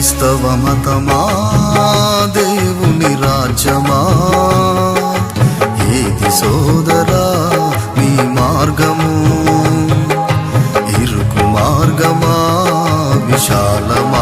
క్రైస్తవ మతమా దేవుని రాజ్యమా? ఏది సోదరా నీ మార్గము? ఇరుకు మార్గమా విశాలమా?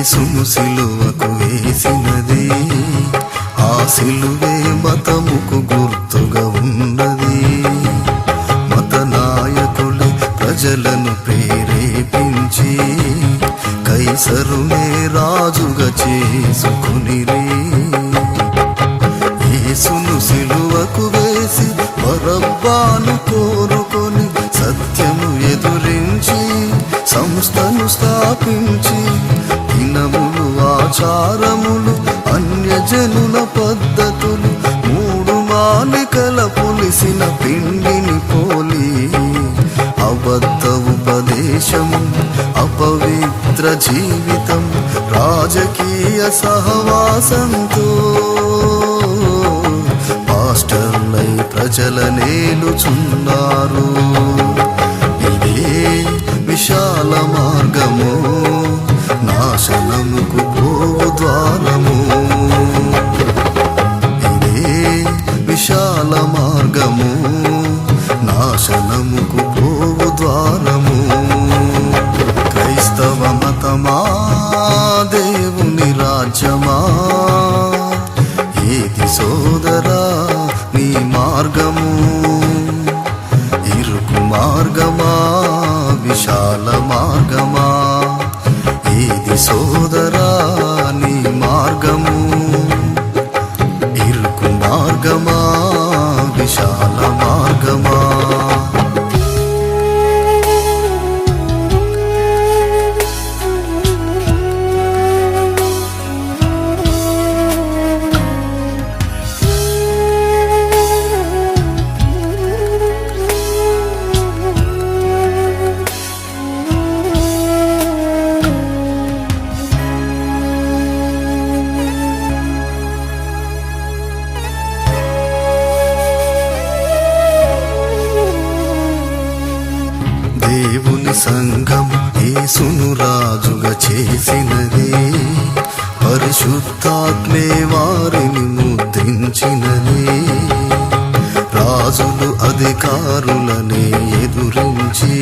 యేసును సిలువకు వేసినది. ఆ సిలువే మతముకు గుర్తుగా ఉన్నది. మత నాయకులే ప్రజలను ప్రేరేపించి కైసరునే రాజుగా చేసుకునిరి యేసును సిలువకు వేసి పరబ్బాను కోరుకొని సత్యము ఎదురించి సంస్థను స్థాపించి దినములు ఆచారములు అన్యజనుల పద్ధతులు మూడు మాలికల పులిసిన పిండిని పోలి అబద్ధ ఉపదేశం అపవిత్ర జీవితం రాజకీయ సహవాసంతో. పాస్టర్లై ప్రజల నేలుచున్నారు. ఇదే విశాలమా నాశనముకు పోవు ద్వారము. ఇదే విశాల మార్గము. నాశనముకు పోవు ద్వారము. క్రైస్తవ మతమా దేవుని రాజ్యమా? ఏది సోదరా నీ మార్గము? ఇరుకు మార్గమా విశాల మార్గమా? ఏది సోదరా దేవుని సంఘం యేసును రాజుగా చేసినది. పరిశుద్ధాత్మే వారిని ముద్రించినదే. రాజులు అధికారులనే ఎదురించి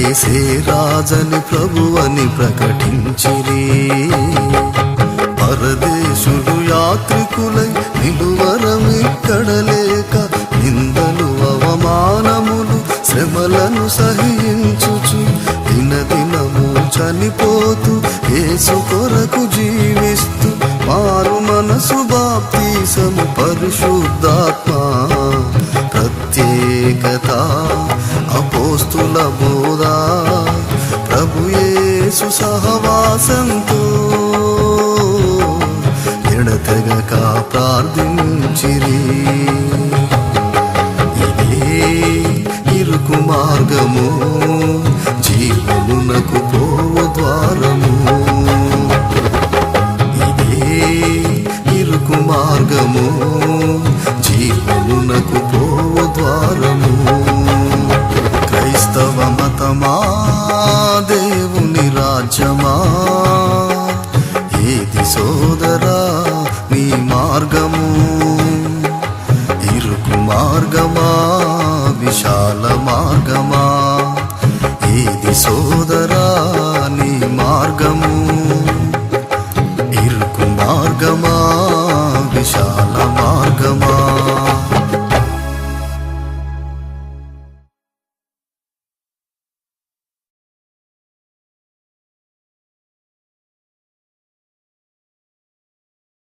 ఏసే రాజని ప్రభువని ప్రకటించిరి. పరదేశులు యాత్రికులై నిలువరమిక్కడ చనిపోతూ యేసు కొరకు జీవిస్తూ మారు మనసు బాప్తీసము పరిశుద్ధాత్మ. ప్రత్యేకత అపోస్తుల బోధ ప్రభు యేసు సహవాసంతో ఎడతెగక ప్రార్థించిరి. ఇదే ఇరుకు మార్గము జీవమునకు పో మార్గము జీవమునకు పోవు ద్వారము. క్రైస్తవ మతమా